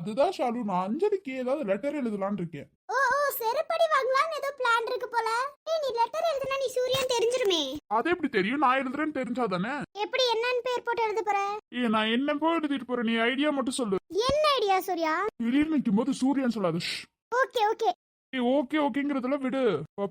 அதுதான் ஷாலு நான் அஞ்சலிக்கு ஏதாவது லெட்டர் எழுதலாம்னு இருக்கேன். ஓ ஓ செருப்படி வாங்கலாம்னு ஏதோ பிளான் இருக்கு போல. ஏய் நீ லெட்டர் எழுதுனா நீ சூரியன் தெரிஞ்சிருமே. அது எப்படி தெரியும்? நான் எழுதுறேன்னு தெரிஞ்சாதானே? எப்படி என்னன்னு பேர் போட்டு எழுத போற? ஏ நான் என்ன போய் எழுதிட்டு போறேன்? நீ ஐடியா மட்டும் சொல்லு. என்ன ஐடியா சூர்யா? திடீர்னு நிற்கும் போது சூரியன் சொல்லாது. Okay okay. ஓகே ஓகேங்கிறதுல விடு.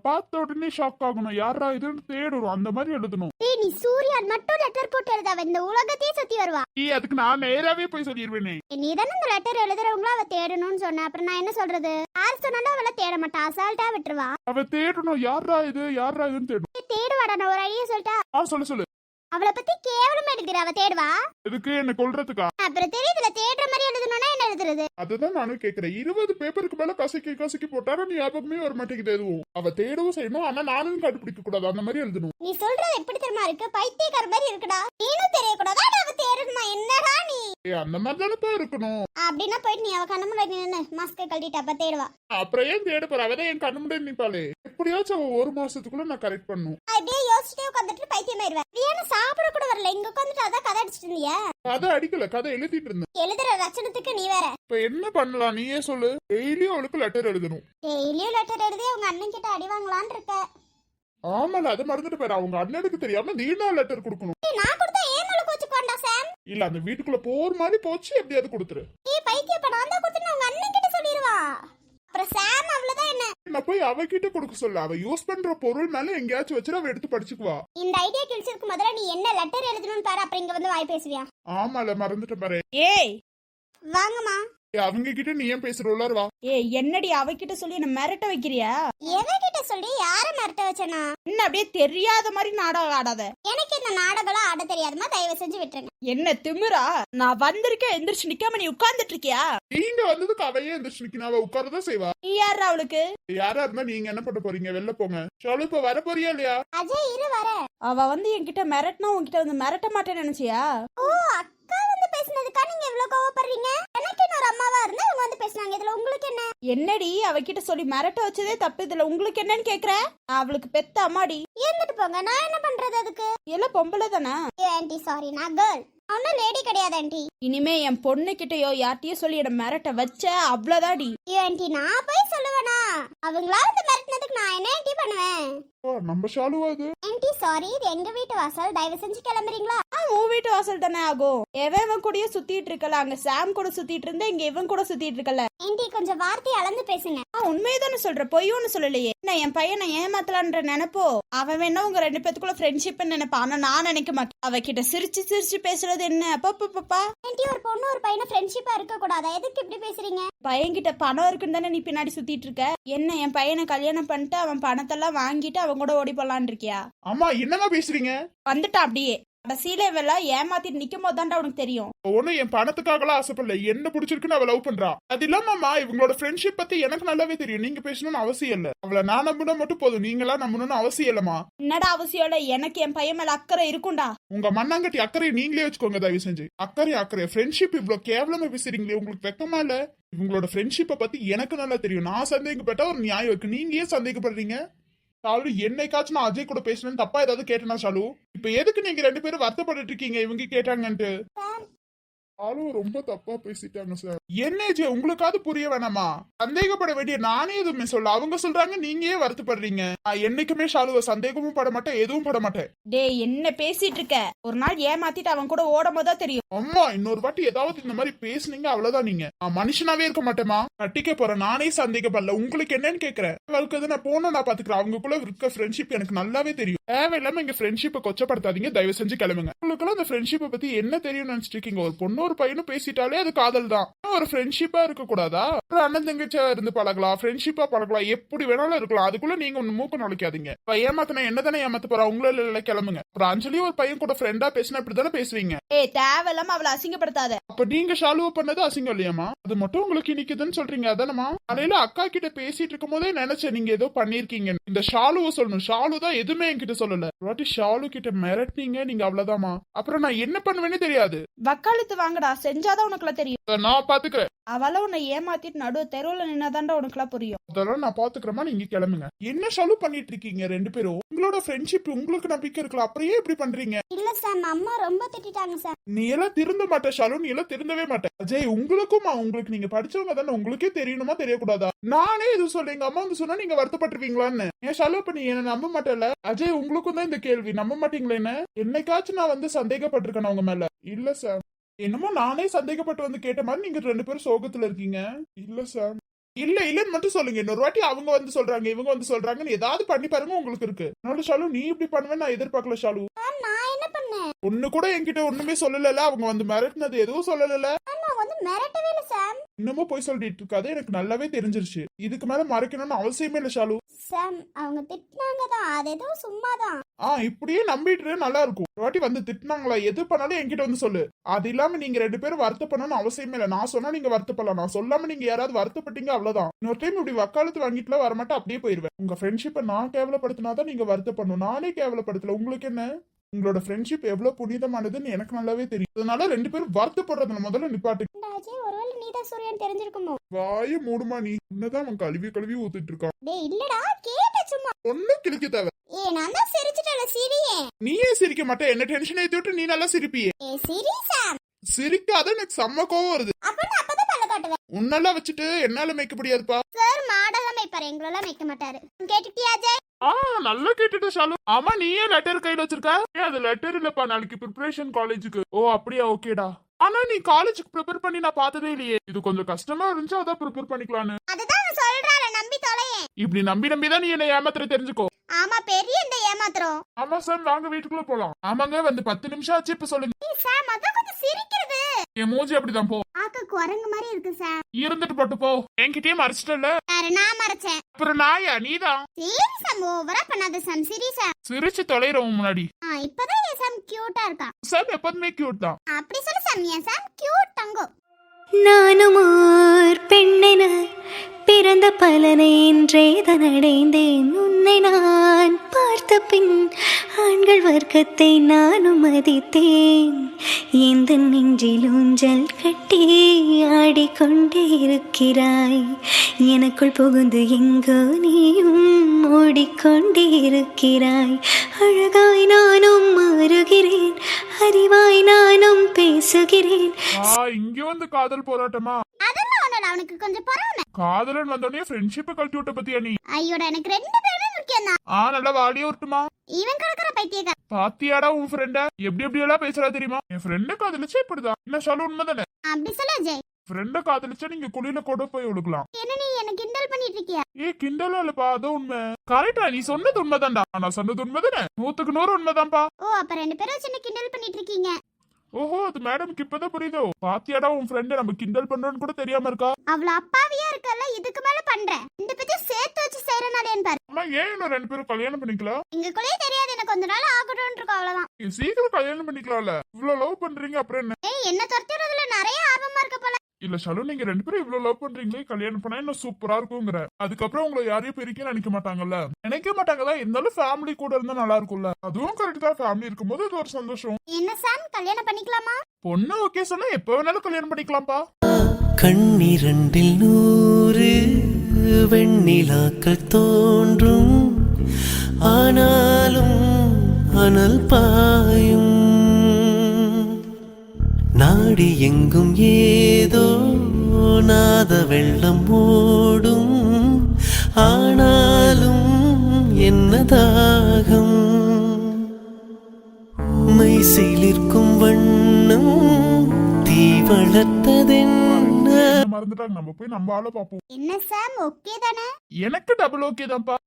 பார்த்த உடனே ஷாக் ஆகணும். யாரா இதுன்னு தேடணும் அந்த மாதிரி எழுதணும். ஏய் நீ சூர்யான் மட்டும் லெட்டர் போட்டு எழுத அவ இந்த உலகத்தையே சுத்தி வருவா. ஏ அதுக்கு நான் நேராவே போய் சொல்லிடுவேனே நீ தானே இந்த லெட்டர் எழுதுறவங்கள அவ தேடணும்னு சொன்ன. அப்புறம் நான் என்ன சொல்றது? யார் சொன்னாலும் அவளை தேட மாட்டா. அசால்ட்டா விட்டுருவா. அவ தேடணும். யாரா இது? யாரா இதுன்னு தேடணும். ஏய், தேடுவாடா. நான் ஒரு ஐடியா சொல்லிட்டா. ஆ சொல்லு சொல்லு. அவளை பத்தி கேவலமா எழுதுற அவ தேடுவா? எதுக்கு என்ன கொல்றதுக்கா? அப்புறம் தெரியுதுல தேடுற மாதிரி எழுதணும்னா என்ன எழுதுறது? அதுதான் நானும் கேக்குறேன். இருபது பேப்பருக்கு மேல கசக்கி கசக்கி போட்டாரா நீ ஞாபகமே வர மாட்டேங்குது எதுவும். அவ தேடவும் செய்யணும் ஆனா நானும் கண்டுபிடிக்க கூடாது. அந்த மாதிரி எழுதணும். நீ சொல்றது எப்படி தெரியுமா இருக்கு? பைத்தியக்கார மாதிரி இருக்குடா. நீனும் தெரியக்கூடாதா? அவ தேடணுமா? என்னடா நீ? ஏ அந்த மாதிரி தானப்பா இருக்கணும். அப்படின்னா போயிட்டு நீ அவ கண்ணு முன்னாடி நின்னு மாஸ்கை கழட்டிட்டு அப்ப தேடுவா. அப்புறம் ஏன் தேட போற? அவதான் என் கண்ணு முன்னாடி நிப்பாளே. எப்படியாச்சும் அவ ஒரு மாசத்துக்குள்ள நான் கரெக்ட் பண்ணும். நான் இப்படியே யோசிச்சுட்டே உட்காந்துட்டு பைத்தியமாயிருவேன் பிரியாணி சாப்பிட கூட வரல. இங்க உட்காந்துட்டு அதான் கதை அடிச்சிட்டு இருந்தியா. கதை அடிக்கல. கதை எழுதிட்டு இருந்தேன். எழுதுற லட்சணத்துக்கு நீ வேற. இப்ப என்ன பண்ணலாம்? நீயே சொல்லு. டெய்லியும் அவளுக்கு லெட்டர் எழுதணும். டெய்லியும் லெட்டர் எழுதி உங்க அண்ணன் கிட்ட அடி வாங்கலான்னு இருக்க. ஆமால அதை மறந்துட்டு போயிரு. அவங்க அண்ணனுக்கு தெரியாம நீனா லெட்டர் கொடுக்கணும். நான் கொடுத்தா ஏன் மேல கோச்சுக்கோண்டா சாம்? இல்ல அந்த வீட்டுக்குள்ள போற மாதிரி போச்சு எப்படியாவது கொடுத்துரு. நீ பைத்திய படம் வந்தா கொடுத்து உங்க அண்ணன் கிட்ட சொல்லிடுவா அப்புறம் சாம் அவ்வளவுதான் என்ன. நான் போய் அவகிட்ட கொடுக்க சொல்ல. அவ யூஸ் பண்ற பொருள் மேல எங்கேயாச்சும் வச்சுட்டு அவ எடுத்து படிச்சுக்குவா. இந்த ஐடியா கிழிச்சிருக்கு முதல்ல நீ என்ன லெட்டர் எழுதணும்னு பாரு அப்புறம் இங்க வந்து வாய் பேசுவியா? ஆமால மறந்துட்டு பாரு. ஏய்! வாங்கம்மா. ஏய், அவங்க கிட்ட நீ ஏன் பேசுற? உள்ளார வா. ஏய் என்னடி அவகிட்ட சொல்லி என்ன மிரட்ட வைக்கிறியா? எவகிட்ட சொல்லி யார மிரட்ட வச்சனா? என்ன அப்படியே தெரியாத மாதிரி நாடகம் ஆடாத. எனக்கு இந்த நாடகம் ஆட தெரியாதுமா தயவு செஞ்சு விட்டுருங்க. என்ன திமிரா? நான் வந்திருக்கேன் எந்திரிச்சு நிக்காம நீ உட்கார்ந்துட்டு இருக்கியா? நீங்க வந்ததுக்கு அவையே எந்திரிச்சு நிக்கணும் அவ உட்காரதான் செய்வா? நீ யாரு அவளுக்கு? யாரா இருந்தா நீங்க என்ன பண்ண போறீங்க? வெளில போங்க. சொல்லு இப்ப வர போறியா இல்லையா? அஜய் இரு வர. அவ வந்து என்கிட்ட மிரட்டினா உன்கிட்ட வந்து மிரட்ட மாட்டேன்னு நினைச்சியா? ஓ அக்கா வந்து பேசினதுக்கா நீங்க இவ்வளவு கோவப்படுறீங்க? எனக்கு இன்னொரு அம்மாவா இருந்தா அவங்க வந்து பேசுனாங்க. இதுல உங்களுக்கு என்ன? என்னடி அவகிட்ட சொல்லி மிரட்ட வச்சதே தப்பு. இதுல உங்களுக்கு என்னன்னு கேக்குற? நான் அவளுக்கு பெத்த அம்மாடி. இருந்துட்டு போங்க. நான் என்ன பண்றது அதுக்கு? எல்லாம் பொம்பளை தானே? ஆன்ட்டி சாரி நான் கேர்ள் ஒன்னும் லேடி கிடையாது ஆன்ட்டி இனிமே என் பொண்ணு கிட்டயோ யார்கிட்டயோ சொல்லி என்ன மிரட்ட வச்ச அவ்வளவுதாடி ஐயோ ஆன்ட்டி நான் போய் சொல்லுவேனா? அவங்களா வந்து மிரட்டினதுக்கு நான் என்ன ஆன்ட்டி பண்ணுவேன்? ஓ, நம்ம ஷாலுவா அது? ஆன்ட்டி சாரி இது எங்க வீட்டு வாசல். தயவு செஞ்சு கிளம்புறீங்களா? ஆ, உன் வீட்டு வாசல் தானே ஆகும் எவன் இவன் கூடயே சுத்திட்டு இருக்கல. அங்க சாம் கூட சுத்திட்டு இருந்த இங்க இவன் கூட சுத்திட்டு இருக்கல. ஆன்ட்டி கொஞ்சம் வார்த்தை அளந்து பேசுங்க. நான் உண்மையை தானே சொல்ற. பொய் ஒண்ணு சொல்லலையே. நான் என் பையனை ஏமாத்தலான்ற நினைப்போ? அவன் வேணா உங்க ரெண்டு பேத்துக்குள்ள ஃப்ரெண்ட்ஷிப் நினைப்பான். ஆனா நான் நினைக்க மாட்டேன். அவகிட்ட சிரிச்சு சிரிச்சு பேசுறது என்ன? அப்பப்பப்பா ஆன்ட்டி ஒரு பொண்ணு ஒரு பையனை ஃப்ரெண்ட்ஷிப்பா இருக்க கூடாதா எதுக்கு இப்படி பேசுறீங்க? பையன்கிட்ட பணம் இருக்குன்னு தானே நீ பின்னாடி சுத்திட்டு இருக்க? என்ன என் பையனை கல்யாணம் பண்ணிட்டு அவன் பணத்தெல்லாம் வாங்கிட்டு அவன் கூட ஓடி போலான்னு இருக்கியா? அம்மா என்னமா பேசுறீங்க? வந்துட்டான் அப்படியே. கடைசியில இவெல்லாம் ஏமாத்திட்டு நிக்கும் போது தான்டா உனக்கு தெரியும். ஒன்னும் என் பணத்துக்காகலாம் ஆசைப்படல. என்ன பிடிச்சிருக்குன்னு அவ லவ் பண்றா. அது இல்லாமம்மா இவங்களோட ஃப்ரெண்ட்ஷிப் பத்தி எனக்கு நல்லாவே தெரியும். நீங்க பேசணும்னு அவசியம் இல்ல. அவளை நான் நம்பினா மட்டும் போதும். நீங்களா நம்பணும்னு அவசியம் இல்லம்மா. என்னடா அவசியம் இல்ல? எனக்கு என் பையன் மேல அக்கறை இருக்கும்டா. உங்க மண்ணாங்கட்டி அக்கறையை நீங்களே வச்சுக்கோங்க தயவு செஞ்சு. அக்கறை அக்கறை. ஃப்ரெண்ட்ஷிப் இவ்வளவு கேவலமா பேசுறீங்களே உங்களுக்கு வெக்கமா இல்ல? இவங்களோட ஃப்ரெண்ட்ஷிப்பை பத்தி எனக்கு நல்லா தெரியும். நான் சந்தேகப்பட்டா ஒரு நியாயம் இருக்கு. நீங்க ஏன் சந்தேகப்படுறீங்க? ஷாலு என்னைக்காச்சும் நான் அஜய் கூட பேசினேன் தப்பா ஏதாவது கேட்டேனா ஷாலு? இப்ப எதுக்கு நீங்க ரெண்டு பேரும் வருத்தப்பட்டு இருக்கீங்க இவங்க கேட்டாங்கன்ட்டு? ஷாலு ரொம்ப தப்பா பேசிட்டாங்க சார். என்ன ஜெய் உங்களுக்காவது புரிய வேணாமா? சந்தேகப்பட வேண்டிய நானே எதுவுமே சொல்ல அவங்க சொல்றாங்க நீங்க ஏன் வருத்தப்படுறீங்க. நான் என்னைக்குமே ஷாலுவை சந்தேகமும் பட மாட்டேன் எதுவும் பட மாட்டேன். டேய் என்ன பேசிட்டு இருக்க? ஒரு நாள் ஏமாத்திட்டு அவன் கூட ஓடும் போதா தெரியும். அம்மா இன்னொரு வாட்டி ஏதாவது இந்த மாதிரி பேசுனீங்க அவ்வளவுதான் நீங்க. நான் மனுஷனாவே இருக்க மாட்டேமா கட்டிக்க போறேன் நானே சந்தேகப்படல. உங்களுக்கு என்னன்னு கேக்குறேன். அவளுக்கு எது நான் போன நான் பாத்துக்கிறேன். அவங்களுக்குள்ள இருக்க ஃப்ரெண்ட்ஷிப் எனக்கு நல்லாவே தெரியும். தேவையில்லாம எங்க ஃப்ரெண்ட்ஷிப்பை கொச்சப்படுத்தாதீங்க. தயவு செஞ்சு கிளம்புங்க. உங்களுக்குள்ள அந்த ஃப்ரெண்ட்ஷிப்பை பத்தி என்ன தெரியும்னு நினைச்சிட்டு இருக்கீங்க? ஒரு பொண்ணோ ஒரு பையனும் பேசிட்டாலே அது காதல் தான் ஒரு ஃப்ரெண்ட்ஷிப்பா இருக்க கூடாதா ஒரு அண்ணன் தங்கச்சியா இருந்து பழகலாம் ஃப்ரெண்ட்ஷிப்பா பழகலாம் எப்படி வேணாலும் இருக்கலாம். அதுக்குள்ள நீங்க ஒண்ணு மூக்க நுழைக்காதீங்க. இப்ப ஏமாத்தினா என்ன தானே ஏமாத்த போறா? உங்கள இல்ல கிளம்புங்க. அப்புறம் அஞ்சலி ஒரு பையன் கூட ஃப்ரெண்டா பேசினா இப்படி தானே பேசுவீங்க? ஏய் தேவையில்லாம அவளை அசிங்கப்படுத்தாத. அப்ப நீங்க ஷாலுவ பண்ணது அசிங்கம் இல்லையாமா அது மட்டும் உங்களுக்கு இனிக்குதுன்னு சொல்றீங்க அதானமா காலையில அக்கா கிட்ட பேசிட்டு இருக்கும் போதே நினைச்சேன் நீங்க ஏதோ பண்ணிருக்கீங்க இந்த ஷாலுவ சொல்லணும். ஷாலு தான் எதுவுமே என்கிட்ட சொல்லல. ஒரு வாட்டி ஷாலு கிட்ட மிரட்டினீங்க நீங்க அவ்வளவுதாம்மா. அப்புறம் நான் என்ன பண்ணுவேன்னு தெரியாது. வக்காலத்து வாங்கடா. செஞ்சாதான் உனக்குலாம் தெரியும். நான் பாத்துக்கிறேன். அவளை உன்னை ஏமாத்திட்டு நடு தெருவுல நின்னாதான்டா உனக்குலாம் புரியும். அதெல்லாம் நான் பாத்துக்கிறேமா நீங்க கிளம்புங்க. என்ன ஷாலு பண்ணிட்டு இருக்கீங்க ரெண்டு பேரும்? உங்களோட ஃப்ரெண்ட்ஷிப் உங்களுக்கு நம்பிக்கை இருக்கலாம் அப்புறம் ஏன் இப்படி பண்றீங்க? இல்ல சாம் அம்மா ரொம்ப திட்டிட்டாங்க சார் நீ எல்லாம் திருந்த மாட்ட ஷாலு நீ எல்லாம் திருந்தவே மாட்ட. அஜய் உங்களுக்குமா உங்களுக்கு நீங்க படிச்சவங்க தானே உங்களுக்கே தெரியணுமா தெரியக்கூடாதா? நானே இது சொல்ல எங்க அம்மா வந்து சொன்னா நீங்க வருத்தப்பட்டிருப்பீங்களான்னு. ஏன் ஷாலு இப்ப நீ என்ன நம்ப மாட்டல அஜய் உங்களுக்கும் தான் இந்த கேள்வி. நம்ப மாட்டீங்களா என்ன? என்னைக்காச்சும் நான் வந்து சந்தேகப்பட்டிருக்கேன் உங்க மேல. இல்ல சார் என்னமோ நானே சந்தேகப்பட்டு வந்து கேட்ட மாதிரி நீங்க ரெண்டு பேரும் சோகத்துல இருக்கீங்க. இல்ல சார் இல்ல இல்லன்னு மட்டும் சொல்லுங்க. இன்னொரு வாட்டி அவங்க வந்து சொல்றாங்க இவங்க வந்து சொல்றாங்கன்னு ஏதாவது பண்ணி பாருங்க உங்களுக்கு இருக்கு. அதனால ஷாலு நீ இப்படி பண்ணுவேன்னு நான் எதிர்பார்க்கல ஷாலு சார் நான் என்ன பண்ணேன் ஒண்ணு கூட என்கிட்ட ஒண்ணுமே சொல்லல அவங்க வந்து மிரட்டினது எதுவும் சொல்லல மிரட்டவே இல்லை சாம் இன்னமும் போய் சொல்லிட்டு இருக்காது. எனக்கு நல்லாவே தெரிஞ்சிருச்சு. இதுக்கு மேல மறைக்கணும்னு அவசியமே இல்ல ஷாலு. சாம் அவங்க திட்டினாங்க தான். அது ஏதோ சும்மா தான். ஆ இப்படியே நம்பிட்டு நல்லா இருக்கும். ஒரு வாட்டி வந்து திட்டினாங்களா? எது பண்ணாலும் என்கிட்ட வந்து சொல்லு. அது இல்லாம நீங்க ரெண்டு பேரும் வருத்தப்படணும்னு அவசியமே இல்ல. நான் சொன்னா நீங்க வருத்தப்படலாம். நான் சொல்லாம நீங்க யாராவது வருத்தப்பட்டீங்க அவ்வளவுதான். இன்னொரு டைம் இப்படி வக்காலத்து வாங்கிட்டுல வரமாட்டேன் அப்படியே போயிருவேன். உங்க ஃப்ரெண்ட்ஷிப்பை நான் கேவலப்படுத்தினாதான் நீங்க வருத்தப்படணும். நானே கேவலப்படுத்தல. உங்களுக்கு என்ன? உங்களோட ஃப்ரெண்ட்ஷிப் எவ்வளவு புனிதமானதுன்னு எனக்கு நல்லாவே தெரியும். அதனால ரெண்டு பேரும் வருத்தப்படுறதுல முதல்ல நிப்பாட்டு ஒருவேளை நீதா சூரியன் தெரிஞ்சிருக்குமோ? வாய மூடுமா நீ? என்னதான் அவன் கழுவி கழுவி ஊத்திட்டு இருக்கான். டேய் இல்லடா கேட்ட சும்மா. ஒன்னும் கிழிக்க தேவை. ஏ நான் தான் சிரிச்சிட்டல சிரியே. நீயே சிரிக்க மாட்டே என்ன டென்ஷன் ஏத்தி விட்டு நீ நல்லா சிரிப்பியே. ஏ சிரி சாம். சிரிக்காத எனக்கு செம்ம கோவம் வருது. அப்ப நான் காட்டுவேன் உன்னெல்லாம் வச்சுட்டு என்னால மேய்க்க முடியாதுப்பா. சார் மாடெல்லாம் மேய்ப்பாரு. எங்களெல்லாம் மேய்க்க மாட்டாரு. கேட்டுட்டியா அஜய்? ஆ நல்லா கேட்டுட்டு ஷாலு. ஆமா நீயே லெட்டர் கையில வச்சிருக்க? அது லெட்டர் இல்லப்பா நாளைக்கு ப்ரிப்பரேஷன் காலேஜுக்கு ஓ அப்படியா ஓகேடா. ஆனா நீ காலேஜுக்கு ப்ரிப்பேர் பண்ணி நான் பார்த்ததே இல்லையே. இது கொஞ்சம் கஷ்டமா இருந்துச்சு அதான் ப்ரிப்பேர் பண்ணிக்கலான்னு. அதுதான் அவன் சொல்றால நம்பி தொலையேன் இப்படி நம்பி நம்பி தான் நீ என்ன ஏமாத்துற தெரிஞ்சுக்கோ. ஆமா பெரிய இந்த ஏமாத்துறோம். ஆமா சார் வாங்க வீட்டுக்குள்ள போலாம். ஆமாங்க வந்து பத்து நிமிஷம் ஆச்சு இப்ப சொல்லுங்க. ஏய் சாம் அதான் கொஞ்சம் சிரிக்கிறது. என் மூஞ்சி அப்படிதான் போ. ஆக்க குரங்கு மாதிரி இருக்கு சாம் இருந்துட்டு போட்டு போ. என்கிட்டயே மறைச்சிட்டல வேற நான் மறைச்சேன். அப்புறம் நாயா? நீதான் சரி சாம் ஓவரா பண்ணாத சாம் சிரி சாம் சிரிச்சு தொலைறவன் முன்னாடி. ஆ இப்பதான் என் சாம் கியூட்டா இருக்கான் சார் எப்போதுமே கியூட் தான். அப்படி சொல்லு சாம் என் சாம் கியூட் தங்கம். நானும் ஓர் பெண்ணென பிறந்த பலனை இன்றேதான் அடைந்தேன் உன்னை நான் பார்த்த பின் ஆண்கள் வர்க்கத்தை நானும் மதித்தேன். எந்த நெஞ்சில் ஊஞ்சல் கட்டி ஆடிக்கொண்டே இருக்கிறாய். எனக்குள் புகுந்து எங்கோ நீயும் ஓடிக்கொண்டே இருக்கிறாய் அழகாய் நானும் மாறுகிறேன் அறிவாய் நானும் பேசுகிறேன். ஆ இங்க வந்து காதல் போராட்டமா? அதெல்லாம் ஒண்ணுல அவனுக்கு கொஞ்சம் பொறாம. காதலன் வந்தோடனே ஃப்ரெண்ட்ஷிப்பை கழட்டி விட்ட பத்தியா நீ? ஐயோட எனக்கு ரெண்டு பேருமே முக்கியம் தான் ஆ நல்லா வாலியே விட்டுமா இவன் கிடக்குற பைத்தியக்கார பாத்தியாடா உன் ஃப்ரெண்ட எப்படி எப்படி எல்லாம் பேசுறா தெரியுமா? என் ஃப்ரெண்ட காதலிச்சா இப்படிதான். என்ன சொல்ல உண்மைதானே? அப்படி சொல்லு அஜய். ஃப்ரெண்ட காதலிச்சா நீங்க குளியில கூட போய் ஒழுக்கலாம் என்ன நீ என்ன கிண்டல் பண்ணிட்டு இருக்கியா ஏ இல்லப்பா அது உண்மை. கரெக்டா நீ சொன்னது உண்மைதான்டா. நான் சொன்னது உண்மைதானே? நூத்துக்கு நூறு உண்மைதான்ப்பா. ஓ அப்ப ரெண்டு பேரும் சின்ன கிண்டல் பண்ணிட்டு இருக்கீங்க ஓஹோ அது மேடம்க்கு இப்பதான் புரியுதோ? பாத்தியாடா உன் ஃப்ரெண்ட நம்ம கிண்டல் பண்றோம்னு கூட தெரியாம இருக்கா? அவ்வளவு அப்பாவியா இருக்கல இதுக்கு மேல பண்றேன். இந்த பத்தி சேர்த்து வச்சு செய்யறனாலேன்னு பாரு? அம்மா ஏன் இன்னும் ரெண்டு பேரும் கல்யாணம் பண்ணிக்கலாம் எங்களுக்குள்ளே தெரியாது எனக்கு கொஞ்ச நாள் ஆகட்டும் இருக்கும் அவ்வளவுதான். சீக்கிரம் கல்யாணம் பண்ணிக்கலாம்ல. இவ்வளவு லவ் பண்றீங்க அப்புறம் என்ன? ஏய் என்ன துரத்துறதுல நிறைய ஆர்வமா இருக்க போல. இல்ல ஷலு நீங்க ரெண்டு பேரும் இவ்வளவு லவ் பண்றீங்களே கல்யாணம் பண்ணா இன்னும் சூப்பரா இருக்குங்கிற. அதுக்கப்புறம் உங்களை யாரையும் பிரிக்க நினைக்க மாட்டாங்கல்ல? நினைக்க மாட்டாங்கல்ல இருந்தாலும் ஃபேமிலி கூட இருந்தா நல்லா இருக்கும்ல. அதுவும் கரெக்ட் தான் ஃபேமிலி இருக்கும்போது அது ஒரு சந்தோஷம். என்ன சாம் கல்யாணம் பண்ணிக்கலாமா? பொண்ணு ஓகே சொன்னா எப்ப வேணாலும் கல்யாணம் பண்ணிக்கலாம்ப்பா. கண்ணிரண்டில் நூறு வெண்ணிலாக்கள் தோன்றும். ஆனாலும் அனல் பாயும். நாடி எங்கும் ஏதோ நாத வெள்ளம் ஓடும். ஆனாலும் என்ன தாகம்? மை சிலிர்க்கும் வண்ணம் தீ வளர்த்ததென்ன மறந்துட்டாங்க. நம்ம போய் நம்ம ஆள பாப்போம் என்ன சாம் ஓகே தானே? எனக்கு டபுள் ஓகே தான்ப்பா.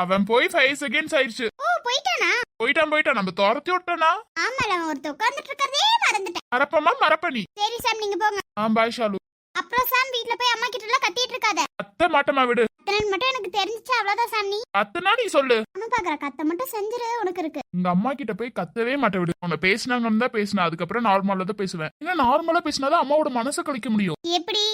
அவன் போய் ஃபைவ் செகண்ட்ஸ் ஆயிடுச்சு. ஓ போயிட்டானா? போயிட்டான் போயிட்டான். நம்ம துரத்தி விட்டோனா ஆமால அவன் ஒருத்த உட்கார்ந்துட்டு இருக்கறதே மறந்துட்டேன். மறப்பமா? மறப்ப நீ சரி சாம் நீங்க போங்க. ஆ பாய் ஷாலு. அப்புறம் சாம் வீட்ல போய் அம்மா கிட்ட எல்லாம் கத்திட்டு இருக்காத. அத்தை மாட்டமா விடு. அத்தனை மட்டும் எனக்கு தெரிஞ்சிச்சு? அவ்வளவுதான் சாம் நீ? அத்தனா நீ சொல்லு. நானும் பாக்குற கத்த மட்டும் செஞ்சிரு உனக்கு இருக்கு. உங்க அம்மா கிட்ட போய் கத்தவே மாட்ட விடு. உன்னை பேசினாங்கன்னு தான் பேசினேன். அதுக்கப்புறம் நார்மலா தான் பேசுவேன். ஏன்னா நார்மலா பேசினாதான் அம்மாவோட மனசை கழிக்க முடியும். எப்படி?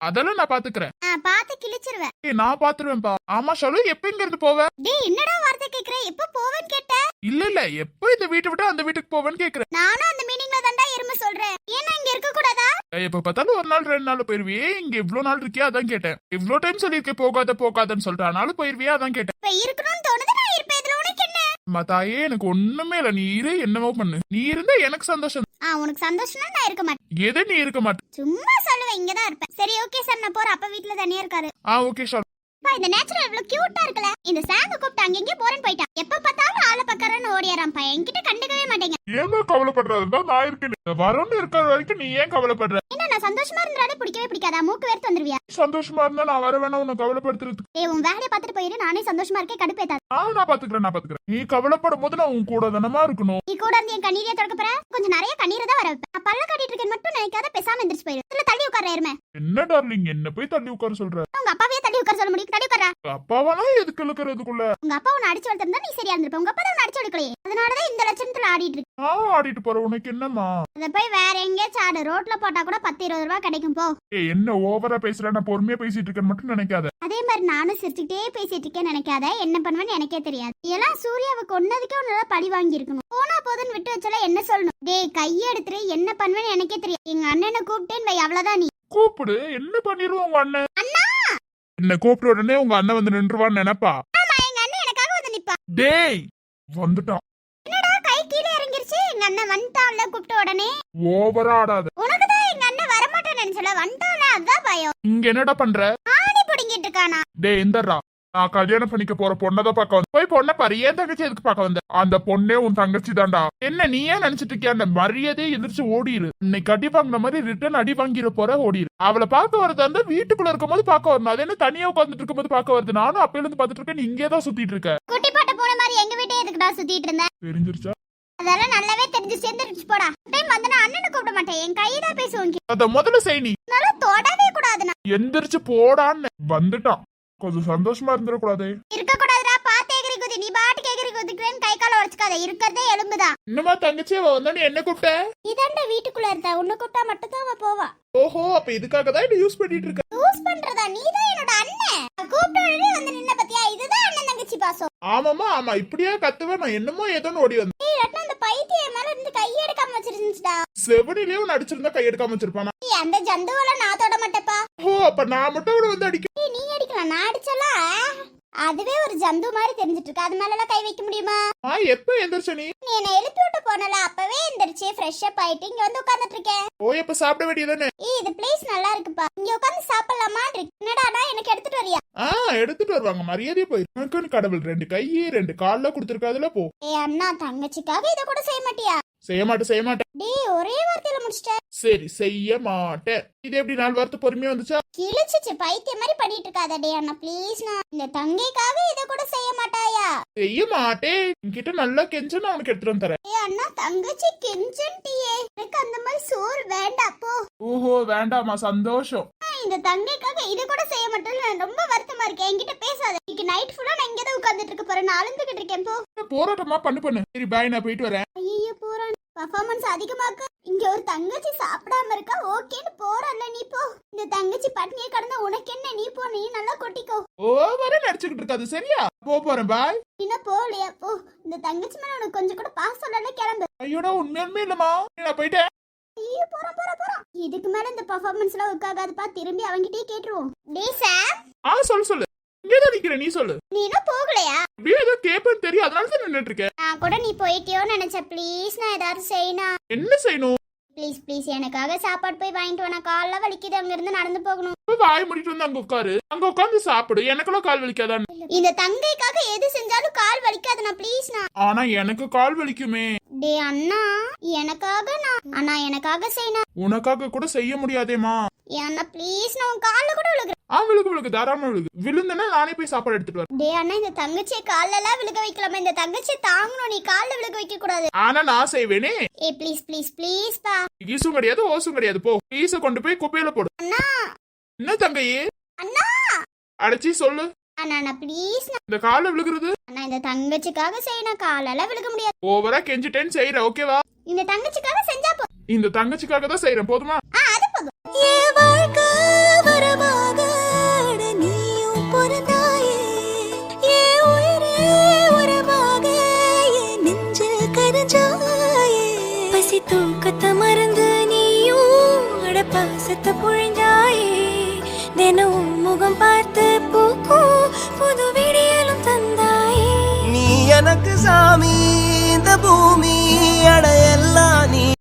அதெல்லாம் நான் பாத்துக்கிறேன். நான் பார்த்து கிழிச்சிருவேன் ஏய் நான் பாத்துருவேன்ப்பா. ஆமா ஷாலு எப்ப இங்க இருந்து போவ? டேய் என்னடா வார்த்தை கேக்குற? எப்ப போவேன்னு கேட்ட? இல்ல இல்ல எப்ப இந்த வீட்டை விட்டு அந்த வீட்டுக்கு போவேன்னு கேக்குறேன் நானும் அந்த மீனிங்ல தான்டா எருமை சொல்றேன். ஏன்னா இங்க இருக்க கூடாதா? எப்ப பார்த்தாலும் ஒரு நாள் ரெண்டு நாள் போயிருவியே. இங்க இவ்ளோ நாள் இருக்கியா? அதான் கேட்டேன். இவ்ளோ டைம் சொல்லியிருக்கேன் போகாத போகாதன்னு சொல்லிட்டு ஆனாலும் போயிருவியா அதான் கேட்டேன். இப்ப இருக்கணும்னு தோணுது நான் இருப்பேன். இதுல உனக்கு என்ன அம்மா தாயே எனக்கு ஒண்ணுமே இல்ல. நீ இரு என்னவோ பண்ணு. நீ இருந்தா எனக்கு சந்தோஷம். ஆ உனக்கு சந்தோஷம்னா நான் இருக்க மாட்டேன். எது நீ இருக்க மாட்ட? சும்மா சொல்லுவேன் இங்கதான் இருப்பேன். சரி ஓகே சார் நான் போறேன். அப்ப வீட்ல தனியா இருக்காரு. ஆ ஓகே ஷாலு அப்பா இந்த நேச்சுரல் இவ்வளவு கியூட்டா இருக்குல்ல. இந்த சாங்க கூப்பிட்டு அங்கங்க போறேன்னு போயிட்டான் எப்ப பார்த்தாலும் ஆளை பக்கறன்னு ஓடியாரான்ப்பா என்கிட்ட கண்டுக்கவே மாட்டேங்க. ஏன் கவலைப்படுறதுதான் நான் இருக்கேன். வரணும்னு இருக்கிற வரைக்கும் நீ ஏன் கவலைப்படுற? என்ன நான் சந்தோஷமா இருந்தாலே பிடிக்கவே பிடிக்காதா? மூக்கு வேர்த்து வந்துருவியா? சந்தோஷமா இருந்தா நான் வர வேணாம் உன்னை கவலைப்படுத்துறதுக்கு. டேய் உன் வேலையை பார்த்துட்டு போயிரு. நானே சந்தோஷமா இருக்கேன். கடுப்பேத்தாது ஆ நான் பாத்துக்கிறேன் நான் பாத்துக்கிறேன் நீ கவலைப்படும் போது நான் உன் கூட தானமா இருக்கணும். நீ கூட இருந்து என் கண்ணீரே தொடக்க போற? கொஞ்சம் நிறைய கண்ணீரை தான் வர வைப்பேன். பல்ல கட்டிட்டு இருக்கேன் மட்டும் நினைக்காத பேசாம எந்திரிச்சு போயிரு. இதுல தள்ளி உட்கார இருமே என்ன டார்லிங் என்ன போய் தள்ளி உட்கார சொல்ற? உங்க அப்பாவே தள்ளி உட்கார சொல்ல முடியும். தள்ளி உட்காரா அப்பாவெல்லாம் எதுக்கு இழுக்கிறதுக்குள்ள? உங்க அப்பா உன்னை அடிச்சு வளர்த்திருந்தா நீ சரியா இருந்திருப்ப. உங்க அப்பா தான் உன்னை அடிச்சு வளர்க்கலையே. அதனாலதான் இந்த லட்சணத்துல ஆடிட்டு இருக்கு. ஆடிட்டு போற உனக்கு என்னம்மா? அதை போய் வேற எங்கேயாச்சும் ஆடு. ரோட்ல போட்டா கூட பத்து இருபது ரூபாய் கிடைக்கும். போ. ஏய் என்ன ஓவரா பேசுற? நான் பொறுமையா பேசிட்டு இருக்கேன்னு மட்டும் நினைக்காத. அதே மாதிரி நானும் சிரிச்சுக்கிட்டே பேசிட்டு இருக்கேன்னு நினைக்காத. என்ன பண்ணுவேன்னு எனக்கே தெரியாது. எல்லாம் சூர்யாவை கொன்னதுக்கே உன்னால பழி வாங்கி இருக்கணும் போனா போதுன்னு விட்டு வச்சால என்ன சொல்லணும்? டேய் கையெடுத்துரு. என்ன பண்ணுவேன்னு எனக்கே தெரியும் எங்க அண்ணனை கூப்பிட்டேன்னு வை அவ்வளவுதான் நீ. கூப்பிடு. என்ன பண்ணிருவோம் உங்க அண்ணன்? என்ன கூப்பிட்ட உடனே உங்க அண்ணன் வந்து நின்றுவான்னு நினைப்பா? ஆமா எங்க அண்ணன் எனக்காக வந்து நிப்பா டேய் வந்துட்டான் என்னடா கை கீழே இறங்கிருச்சு எங்க அண்ணன் வந்துட்டான்ல கூப்பிட்ட உடனே. ஓவரா ஆடாத. உனக்கு தான் எங்க அண்ணன் வரமாட்டேன்னு நினைச்சல வந்துட்டான்ல அதான் பயம். இங்க என்னடா பண்ற? ஆணி புடுங்கிட்டு இருக்கானா? டேய் இந்தர்றா நான் கல்யாணம் பண்ணிக்க போற பொண்ணதான் பார்க்க வந்த போய் பொண்ணை பாரு ஏன் தங்கச்சி எதுக்கு பார்க்க வந்த? அந்த பொண்ணே உன் தங்கச்சி தான்டா என்ன நீ ஏன் நினைச்சிட்டு இருக்கிய? அந்த மரியாதையை எந்திரிச்சு ஓடிரு. இன்னைக்கு அடி வாங்கின மாதிரி ரிட்டர்ன் அடி வாங்கிட போற ஓடிரு. அவளை பார்க்க வரதா இருந்தா வீட்டுக்குள்ள இருக்கும்போது பார்க்க வரணும். அது என்ன தனியா உட்காந்துட்டு இருக்கும்போது பார்க்க வருது? நானும் அப்பையில இருந்து பார்த்துட்டு இருக்கேன் நீ இங்கே தான் சுத்திட்டு இருக்க. குட்டி பாட்ட போன மாதிரி எங்க வீட்டே எதுக்குடா சுத்திட்டு இருந்தேன் தெரிஞ்சிருச்சா? அதெல்லாம் நல்லாவே தெரிஞ்சு சேர்ந்துருச்சு போடா. டைம் வந்து நான் அண்ணனை கூப்பிட மாட்டேன். என் கையை தான் பேசுவோம் அத முதல்ல செய் நீ. என்னால தொடவே கூடாதுண்ணா. எந்திரிச்சு போடான்னு. வந்துட்டான். கொஞ்சம் சந்தோஷமா இருந்துடக்கூடாதே. இருக்க கூடாதுடா பாத்து எகிரி குதி. நீ பாட்டுக்கு எகிரி குதிக்கிறேன்னு கை கால உடச்சுக்காத. இருக்கிறதே எலும்புதான். இன்னுமா தங்கச்சி அவ வந்தா நீ என்ன கூப்பிட்ட? இதாண்ட வீட்டுக்குள்ள இருந்தா. உன்னை கூப்பிட்டா மட்டும் தான் அவ போவா. ஓஹோ அப்ப இதுக்காக தான் என்ன யூஸ் பண்ணிட்டு இருக்க? யூஸ் பண்றதா? நீ தான் என்னோட அண்ணன். நான் கூப்பிட்ட உடனே வந்து நின்ன பத்தியா? இதுதான் அண்ணன் தங்கச்சி பாசம். ஆமாமா ஆமா. இப்படியா கத்துவேன் நான் என்னமோ ஏதோன்னு ஓடி வந்தேன். செவனிலேயே ஒன்னு அடிச்சிருந்தா கை எடுக்காம வச்சிருப்பானா? நீ அந்த ஜந்துவெல்லாம் நான் தொட மாட்டேப்பா ஓ அப்ப நான் மட்டும் அவனை வந்து அடிக்க நீ அடிக்கலாம் நான் அடிச்சலாம் அதுவே ஒரு ஜந்து மாதிரி தெரிஞ்சிட்டு இருக்கு அது மேல எல்லாம் கை வைக்க முடியுமா? ஆ எப்ப எந்திரிச்ச நீ? நீ என்ன எழுப்பி விட்டு போனல அப்பவே எந்திரிச்சு ஃப்ரெஷ் அப் ஆயிட்டு இங்க வந்து உட்கார்ந்துட்டு இருக்கேன் ஓ எப்ப சாப்பிட வேண்டியதானே ஏய் இது பிளேஸ் நல்லா இருக்குப்பா. இங்க உட்கார்ந்து சாப்பிடலாமா என்னடாடா எனக்கு எடுத்துட்டு வரியா? ஆ எடுத்துட்டு வருவாங்க மரியாதையே போயிரு. உனக்குன்னு கடவுள் ரெண்டு கை ரெண்டு கால்ல கொடுத்துருக்காதுல போ. ஏய் அண்ணா தங்கச்சிக்காக இத கூட செய்ய மாட்டியா? செய்ய மாட்டேன் செய்ய மாட்டேன். டேய் ஒரே வார்த்தையில முடிச்சிட்ட. சரி செய்ய மாட்டேன். இது எப்படி நாலு வார்த்தை பொறுமையா வந்துச்சா? கிழிச்சிச்சு பைத்தியம் மாதிரி பண்ணிட்டு இருக்காத டேய் அண்ணா ப்ளீஸ்ண்ணா இந்த தங்கைக்காக இத கூட செய்ய மாட்டாயா? செய்ய மாட்டேன். என்கிட்ட நல்லா கெஞ்சு நான் உனக்கு எடுத்துட்டு வந்து தரேன். ஏய் அண்ணா தங்கச்சி கெஞ்சன்ட்டியே. எனக்கு அந்த மாதிரி சோறு வேண்டாம் போ. ஓஹோ வேண்டாமா சந்தோஷம். இந்த தங்கைக்காக இது கூட செய்ய மாட்டேன்னு நான் ரொம்ப வருத்தமா இருக்கேன். என்கிட்ட பேசாத. இன்னைக்கு நைட் ஃபுல்லா நான் இங்க தான் உட்கார்ந்துட்டு இருக்க போறேன். நான் அழுந்துகிட்டு இருக்கேன். போ. போராட்டமா பண்ணு பண்ணு. சரி பாய் நான் போயிட்டு வரேன். ஐயோ போறான். பர்ஃபார்மன்ஸ் அதிகமாக்க இங்க ஒரு தங்கச்சி சாப்பிடாம இருக்கா? ஓகேன்னு போறல்ல நீ போ. இந்த தங்கச்சி பட்னியை கடந்தா உனக்கு என்ன? நீ போ நீ நல்லா கொட்டிக்கோ. ஓவரா நடிச்சுக்கிட்டு இருக்காது சரியா? போ போறேன் பாய் என்ன போகலையா போ. இந்த தங்கச்சி மேல உனக்கு கொஞ்சம் கூட பாசம் இல்லைன்னா கிளம்பு. ஐயோடா உண்மையுமே இல்லம்மா. நான் போயிட்டேன். ஐயோ போறான் போறான் போறான் இதுக்கு மேல இந்த பர்ஃபார்மன்ஸ் எல்லாம் உட்காகாதுப்பா திரும்பி அவங்கிட்டே கேட்டுருவோம். டேய் சாம். ஆ சொல்லு சொல்லு. இங்கேதான் நிக்கிறேன் நீ சொல்லு. நீ இன்னும் போகலையா? அப்படியே ஏதோ கேப்பேன்னு தெரியும். அதனால தான் நின்னுட்டு இருக்கேன். நான் கூட நீ போயிட்டியோன்னு நினைச்சேன். ப்ளீஸ் நான் ஏதாவது செய்யணும். என்ன செய்யணும்? ப்ளீஸ் ப்ளீஸ் எனக்காக சாப்பாடு போய் வாங்கிட்டு வா நான் காலைல வலிக்குது அங்க இருந்து நடந்து போகணும். வாய் முடிட்டு வந்து அங்க உட்காரு. அங்க உட்காந்து சாப்பிடு. எனக்கெல்லாம் கால் வலிக்காதான் இந்த தங்கைக்காக எது செஞ்சாலும் கால் வலிக்காதுண்ணா ப்ளீஸ்ண்ணா ஆனா எனக்கு கால் வலிக்குமே. டே அண்ணா எனக்காக நான் அண்ணா எனக்காக செய்யணும் உனக்காக கூட செய்ய முடியாதேமா அண்ணா ப்ளீஸ் நான் உன் காலில் கூட விழுகிறேன். ஆ விழுகு விழுகு தாராளமா விழுகு விழுந்தனா நானே போய் சாப்பாடு எடுத்துட்டு வரேன். டே அண்ணா இந்த தங்கச்சியை கால்ல எல்லாம் விழுக வைக்கலாமா? இந்த தங்கச்சியை தாங்கணும் நீ கால்ல விழுக வைக்க கூடாது ஆனா நான் செய்வேனே. ஏ ப்ளீஸ் ப்ளீஸ் ப்ளீஸ் பா. ஈசும் கிடையாது ஓசும் கிடையாது. போ. ஈச கொண்டு போய் குப்பையில போடு. அண்ணா. என்ன தங்கையே? அண்ணா. அடைச்சி சொல்லு. அண்ணா அண்ணா ப்ளீஸ் இந்த காலை விழுகுறது? அண்ணா இந்த தங்கச்சிக்காக செய்யணும் காலெல்லாம் விழுக முடியாது. ஓவரா கெஞ்சிட்டேன்னு செய்யற ஓகேவா? இந்த தங்கச்சிக்காக செஞ்சா போ. இந்த தங்கச்சிக்காக தான் செய்யறேன் போதும்? சாமி இந்த பூமி அடைய